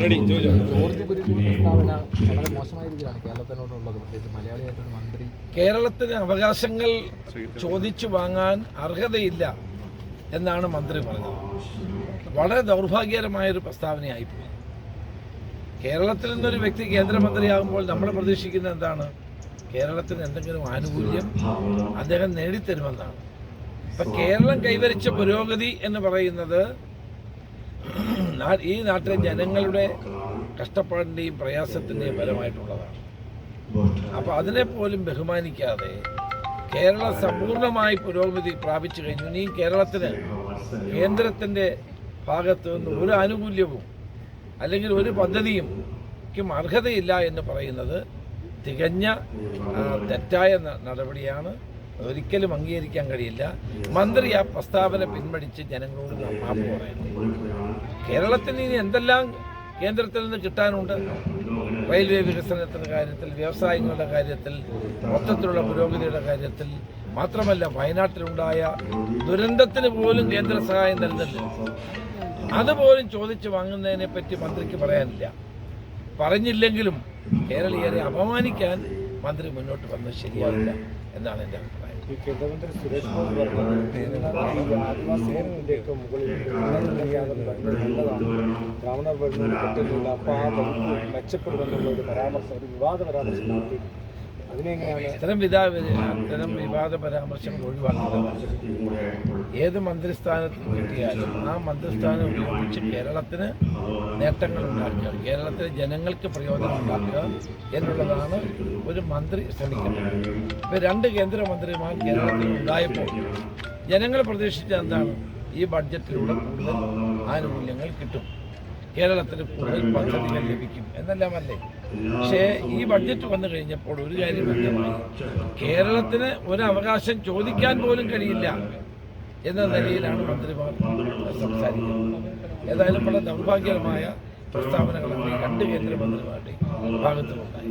Ready കേരളത്തിന് അവകാശങ്ങൾ ചോദിച്ചു വാങ്ങാൻ അർഹതയില്ല എന്നാണ് മന്ത്രി പറഞ്ഞത്. വളരെ ദൗർഭാഗ്യകരമായൊരു പ്രസ്താവനയായിപ്പോയി. കേരളത്തിൽ നിന്നൊരു വ്യക്തി കേന്ദ്രമന്ത്രിയാകുമ്പോൾ നമ്മൾ പ്രതീക്ഷിക്കുന്ന എന്താണ്? കേരളത്തിന് എന്തെങ്കിലും ആനുകൂല്യം അദ്ദേഹം നേടിത്തരുമെന്നാണ്. ഇപ്പം കേരളം കൈവരിച്ച പുരോഗതി എന്ന് പറയുന്നത് ഈ നാട്ടിലെ ജനങ്ങളുടെ കഷ്ടപ്പാടിന്റെയും പ്രയാസത്തിന്റെയും ഫലമായിട്ടുള്ളതാണ്. അപ്പോൾ അതിനെപ്പോലും ബഹുമാനിക്കാതെ കേരളം സമ്പൂർണമായി പുരോഗതി പ്രാപിച്ചു കഴിഞ്ഞു. ഇനി കേരളത്തിന് കേന്ദ്രത്തിന്റെ ഭാഗത്ത് നിന്ന് ഒരു ആനുകൂല്യവും അല്ലെങ്കിൽ ഒരു പദ്ധതിയും അർഹതയില്ല എന്ന് പറയുന്നത് തികഞ്ഞ തെറ്റായ നടപടിയാണ്. ഒരിക്കലും അംഗീകരിക്കാൻ കഴിയില്ല. മന്ത്രി ആ പ്രസ്താവന പിൻവലിച്ച് ജനങ്ങളോട് മാപ്പ് പറയുന്നു. കേരളത്തിന് ഇനി എന്തെല്ലാം കേന്ദ്രത്തിൽ നിന്ന് കിട്ടാനുണ്ട്? റെയിൽവേ വികസനത്തിന്റെ കാര്യത്തിൽ വ്യവസായങ്ങളുടെ കാര്യത്തിൽ മൊത്തത്തിലുള്ള പുരോഗതിയുടെ കാര്യത്തിൽ. മാത്രമല്ല വയനാട്ടിലുണ്ടായ ദുരന്തത്തിന് പോലും കേന്ദ്ര സഹായം നൽകുന്നില്ല. അതുപോലും ചോദിച്ചു വാങ്ങുന്നതിനെ പറ്റി മന്ത്രിക്ക് പറയാനില്ല. പറഞ്ഞില്ലെങ്കിലും കേരളീയരെ അപമാനിക്കാൻ മന്ത്രി മുന്നോട്ട് വന്നത് ശരിയാവില്ല എന്നാണ് എന്റെ അഭിപ്രായം. കേന്ദ്രമന്ത്രി സുരേഷ് ഗോപി പറഞ്ഞു ഈ ആദിവാസി സേനയുടെയൊക്കെ മുകളിൽ ഉന്നതതലയാണെന്ന് പറഞ്ഞത് നല്ലതാണ്. ബ്രാഹ്മണർ അപ്പോൾ മെച്ചപ്പെടുമെന്നുള്ള ഒരു പരാമർശം ഒരു വിവാദ പരാമർശം നടത്തി ഇത്തരം വിധാ അത്തരം വിവാദ പരാമർശങ്ങൾ ഒഴിവാക്കുന്നത് ഏത് മന്ത്രിസ്ഥാനത്ത് കിട്ടിയാലും ആ മന്ത്രിസ്ഥാനം ഉപയോഗിച്ച് കേരളത്തിന് നേട്ടങ്ങൾ ഉണ്ടാക്കുക കേരളത്തിലെ ജനങ്ങൾക്ക് പ്രയോജനം ഉണ്ടാക്കുക എന്നുള്ളതാണ് ഒരു മന്ത്രി ശ്രമിക്കുന്നത്. ഇപ്പൊ രണ്ട് കേന്ദ്രമന്ത്രിമാർ കേരളത്തിൽ ഉണ്ടായപ്പോൾ ജനങ്ങൾ പ്രതീക്ഷിച്ച എന്താണ്? ഈ ബഡ്ജറ്റിലൂടെ കൂടുതൽ ആനുകൂല്യങ്ങൾ കിട്ടും. കേരളത്തിന് കൂടുതൽ പദ്ധതികൾ ലഭിക്കും എന്നെല്ലാമല്ലേ? പക്ഷേ ഈ ബഡ്ജറ്റ് വന്നു കഴിഞ്ഞപ്പോൾ ഒരു കാര്യം വ്യക്തമായി. കേരളത്തിന് ഒരു അവകാശം ചോദിക്കാൻ പോലും കഴിയില്ല എന്ന നിലയിലാണ് മന്ത്രിമാർ സംസാരിക്കുന്നത്. ഏതായാലും വളരെ ദൗർഭാഗ്യകരമായ പ്രസ്താവനകളാണ് രണ്ട് കേന്ദ്രമന്ത്രിമാരുടെ ഭാഗത്തുനിന്നുണ്ടായി